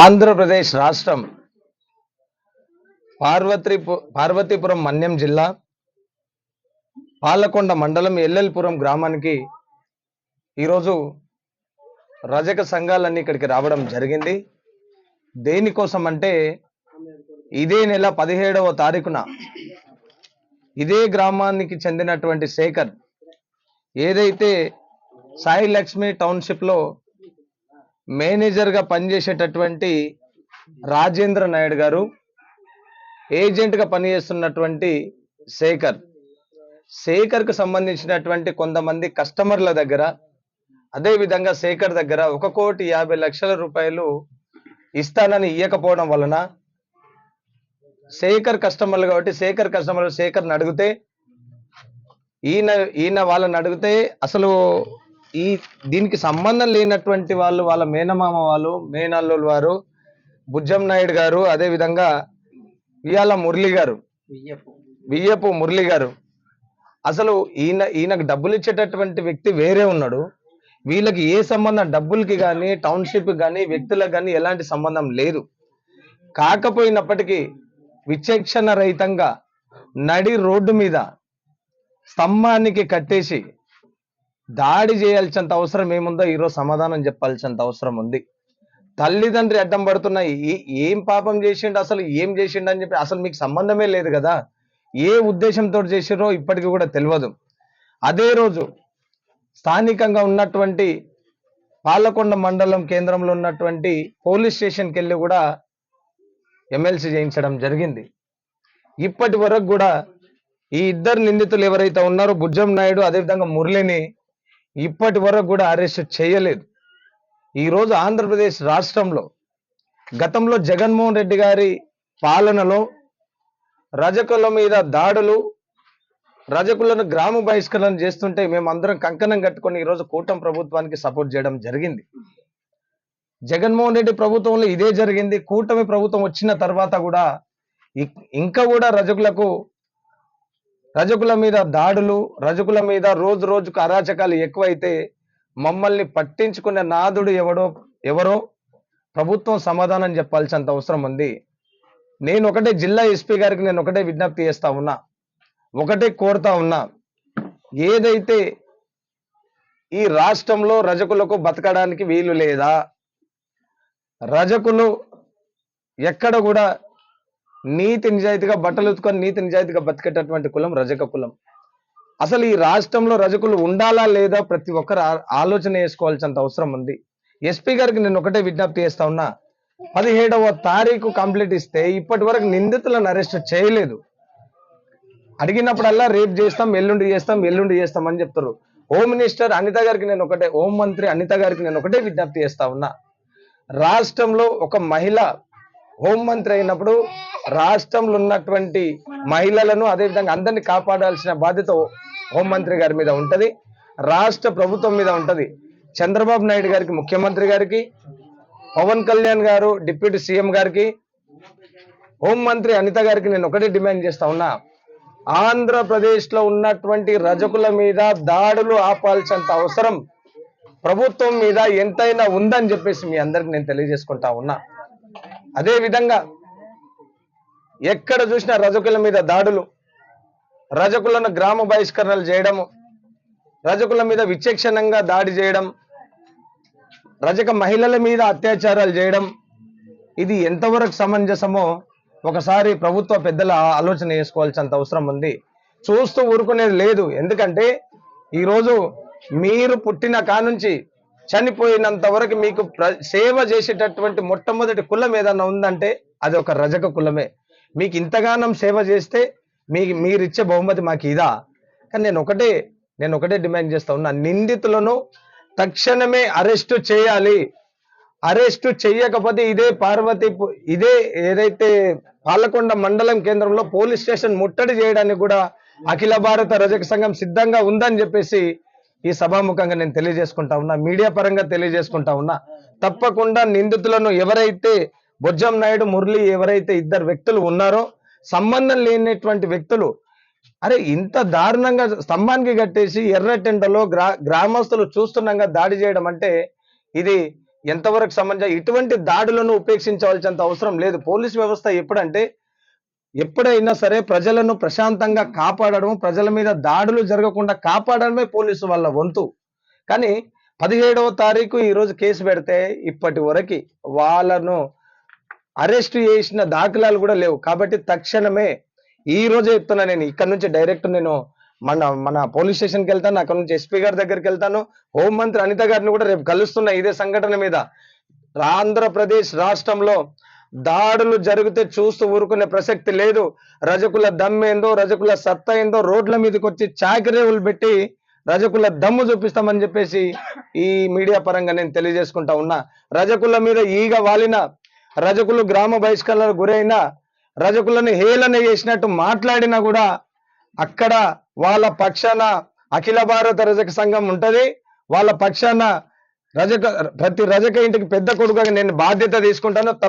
ఆంధ్రప్రదేశ్ రాష్ట్రం పార్వతి పార్వతీపురం మన్యం జిల్లా పాలకొండ మండలం ఎల్లెల్పురం గ్రామానికి ఈరోజు రజక సంఘాలన్నీ ఇక్కడికి రావడం జరిగింది. దేనికోసం అంటే ఇదే నెల పదిహేడవ తారీఖున ఇదే గ్రామానికి చెందినటువంటి శేఖర్ ఏదైతే సాయి లక్ష్మి టౌన్షిప్లో మేనేజర్గా పనిచేసేటటువంటి రాజేంద్ర నాయుడు గారు ఏజెంట్గా పనిచేస్తున్నటువంటి శేఖర్. శేఖర్కు సంబంధించినటువంటి కొంతమంది కస్టమర్ల దగ్గర అదేవిధంగా శేఖర్ దగ్గర ఒక కోటి యాభై లక్షల రూపాయలు ఇస్తానని ఇవ్వకపోవడం వలన శేఖర్ కస్టమర్లు కాబట్టి శేఖర్ కస్టమర్లు శేఖర్ని అడిగితే ఈయన ఈయన వాళ్ళని అడిగితే అసలు ఈ దీనికి సంబంధం లేనటువంటి వాళ్ళు వాళ్ళ మేనమామ వాళ్ళు మేనల్లులు వారు బుజ్జం నాయుడు గారు అదే విధంగా ఇయాల మురళి గారు. బియ్యపు మురళి గారు. అసలు ఈయన ఈయనకు డబ్బులు ఇచ్చేటటువంటి వ్యక్తి వేరే ఉన్నాడు. వీళ్ళకి ఏ సంబంధం డబ్బులకి కానీ టౌన్షిప్ కానీ వ్యక్తులకు కానీ ఎలాంటి సంబంధం లేదు. కాకపోయినప్పటికీ విచక్షణ రహితంగా నడి రోడ్డు మీద స్తంభానికి కట్టేసి దాడి చేయాల్సినంత అవసరం ఏముందో ఈరోజు సమాధానం చెప్పాల్సినంత అవసరం ఉంది. తల్లిదండ్రి అడ్డం పడుతున్న ఏ- ఏం పాపం చేసిండు అసలు ఏం చేసిండు అని చెప్పి అసలు మీకు సంబంధమే లేదు కదా? ఏ ఉద్దేశంతో చేసిరో ఇప్పటికీ కూడా తెలియదు అదే రోజు స్థానికంగా ఉన్నటువంటి పాలకొండ మండలం కేంద్రంలో ఉన్నటువంటి పోలీస్ స్టేషన్కి వెళ్ళి కూడా ఎమ్మెల్సీ చేయించడం జరిగింది. ఇప్పటి వరకు కూడా ఈ ఇద్దరు నిందితులు ఎవరైతే ఉన్నారో బుజ్జం నాయుడు అదేవిధంగా మురళిని ఇప్పటి వరకు కూడా అరెస్ట్ చేయలేదు. ఈరోజు ఆంధ్రప్రదేశ్ రాష్ట్రంలో గతంలో జగన్మోహన్ రెడ్డి గారి పాలనలో రజకుల మీద దాడులు రజకులను గ్రామ బహిష్కరణ చేస్తుంటే మేమందరం కంకణం కట్టుకొని ఈరోజు కూటమి ప్రభుత్వానికి సపోర్ట్ చేయడం జరిగింది. జగన్మోహన్ రెడ్డి ప్రభుత్వంలో ఇదే జరిగింది. కూటమి ప్రభుత్వం వచ్చిన తర్వాత కూడా ఇంకా కూడా రజకులకు రజకుల మీద దాడులు రజకుల మీద రోజు రోజుకు అరాచకాలు ఎక్కువైతే మమ్మల్ని పట్టించుకునే నాదుడు ఎవడో ఎవరో ప్రభుత్వం సమాధానం చెప్పాల్సినంత అవసరం ఉంది. నేను ఒకటే జిల్లా ఎస్పీ గారికి నేను ఒకటే విజ్ఞప్తి చేస్తా ఉన్నా. ఒకటే కోరుతా ఉన్నా. ఏదైతే ఈ రాష్ట్రంలో రజకులకు బతకడానికి వీలు లేదా రజకులు ఎక్కడ కూడా నీతి నిజాయితీగా బట్టలు ఉతుకొని నీతి నిజాయితీగా బతికేటటువంటి కులం రజక కులం. అసలు ఈ రాష్ట్రంలో రజకులు ఉండాలా లేదా ప్రతి ఒక్కరు ఆలోచన చేసుకోవాల్సినంత అవసరం ఉంది. ఎస్పీ గారికి నేను ఒకటే విజ్ఞప్తి చేస్తా ఉన్నా. పదిహేడవ తారీఖు కంప్లీట్ ఇస్తే ఇప్పటి వరకు నిందితులను అరెస్ట్ చేయలేదు. అడిగినప్పుడల్లా రేపు చేస్తాం ఎల్లుండి చేస్తాం ఎల్లుండి చేస్తాం అని చెప్తారు. హోమ్ మినిస్టర్ అనిత గారికి నేను ఒకటే హోం మంత్రి అనిత గారికి నేను ఒకటే విజ్ఞప్తి చేస్తా ఉన్నా. రాష్ట్రంలో ఒక మహిళ హోం మంత్రి అయినప్పుడు రాష్ట్రంలో ఉన్నటువంటి మహిళలను అదేవిధంగా అందరినీ కాపాడాల్సిన బాధ్యత హోం మంత్రి గారి మీద ఉంటుంది. రాష్ట్ర ప్రభుత్వం మీద ఉంటుంది. చంద్రబాబు నాయుడు గారికి ముఖ్యమంత్రి గారికి పవన్ కళ్యాణ్ గారు డిప్యూటీ సీఎం గారికి హోం మంత్రి అనిత గారికి నేను ఒకటే డిమాండ్ చేస్తా ఉన్నా. ఆంధ్రప్రదేశ్లో ఉన్నటువంటి రజకుల మీద దాడులు ఆపాల్సినంత అవసరం ప్రభుత్వం మీద ఎంతైనా ఉందని చెప్పేసి మీ అందరికి నేను తెలియజేసుకుంటా ఉన్నా. అదే విధంగా ఎక్కడ చూసినా రజకుల మీద దాడులు రజకులను గ్రామ బహిష్కరణలు చేయడము రజకుల మీద విచక్షణంగా దాడి చేయడం రజక మహిళల మీద అత్యాచారాలు చేయడం ఇది ఎంతవరకు సమంజసమో ఒకసారి ప్రభుత్వ పెద్దల ఆలోచన చేసుకోవాల్సినంత అవసరం ఉంది. చూస్తూ ఊరుకునేది లేదు. ఎందుకంటే ఈరోజు మీరు పుట్టిన కానుంచి చనిపోయినంత వరకు మీకు ప్ర- సేవ చేసేటటువంటి మొట్టమొదటి కులం ఏదన్నా ఉందంటే అది ఒక రజక కులమే. మీకు ఇంతగానం సేవ చేస్తే మీ మీరిచ్చే బహుమతి మాకు ఇదా కానీ నేను ఒకటే నేను ఒకటే డిమాండ్ చేస్తా ఉన్నా. నిందితులను తక్షణమే అరెస్టు చేయాలి. అరెస్టు చేయకపోతే ఇదే పార్వతి ఇదే ఏదైతే పాలకొండ మండలం కేంద్రంలో పోలీస్ స్టేషన్ ముట్టడి చేయడానికి కూడా అఖిల భారత రజక సంఘం సిద్ధంగా ఉందని చెప్పేసి ఈ సభాముఖంగా నేను తెలియజేసుకుంటా ఉన్నా. మీడియా పరంగా తెలియజేసుకుంటా ఉన్నా. తప్పకుండా నిందితులను ఎవరైతే బొజ్జం నాయుడు మురళి ఎవరైతే ఇద్దరు వ్యక్తులు ఉన్నారో సంబంధం లేనటువంటి వ్యక్తులు అరే ఇంత దారుణంగా స్తంభానికి కట్టేసి ఎర్రటెండలో గ్రా గ్రామస్తులు చూస్తుండగా దాడి చేయడం అంటే ఇది ఎంతవరకు సంబంధించి ఇటువంటి దాడులను ఉపేక్షించవలసినంత అవసరం లేదు. పోలీస్ వ్యవస్థ ఎప్పుడంటే ఎప్పుడైనా సరే ప్రజలను ప్రశాంతంగా కాపాడడం ప్రజల మీద దాడులు జరగకుండా కాపాడడమే పోలీసు వాళ్ళ వంతు. కానీ పదిహేడవ తారీఖు ఈరోజు కేసు పెడితే ఇప్పటి వరకు వాళ్ళను అరెస్ట్ చేసిన దాఖలాలు కూడా లేవు. కాబట్టి తక్షణమే ఈ రోజే చెప్తున్నా నేను. ఇక్కడ నుంచి డైరెక్ట్ నేను మన మన పోలీస్ స్టేషన్కి వెళ్తాను. అక్కడ నుంచి ఎస్పీ గారి దగ్గరికి వెళ్తాను. హోంమంత్రి అనిత గారిని కూడా రేపు కలుస్తున్నా ఇదే సంఘటన మీద. ఆంధ్రప్రదేశ్ రాష్ట్రంలో దాడులు జరిగితే చూస్తూ ఊరుకునే ప్రసక్తి లేదు. రజకుల దమ్మేందో రజకుల సత్తా ఏందో రోడ్ల మీదకి వచ్చి చాకిరేవులు పెట్టి రజకుల దమ్ము చూపిస్తామని చెప్పేసి ఈ మీడియా పరంగా నేను తెలియజేసుకుంటా ఉన్నా. రజకుల మీద ఈగ వాలిన రజకులు గ్రామ బహిష్కరణకు గురైన రజకులను హేళన చేసినట్టు మాట్లాడినా కూడా అక్కడ వాళ్ళ పక్షాన అఖిల భారత రజక సంఘం ఉంటది. వాళ్ళ పక్షాన రజక ప్రతి రజక ఇంటికి పెద్ద కొడుకుగా నేను బాధ్యత తీసుకుంటాను. తప్ప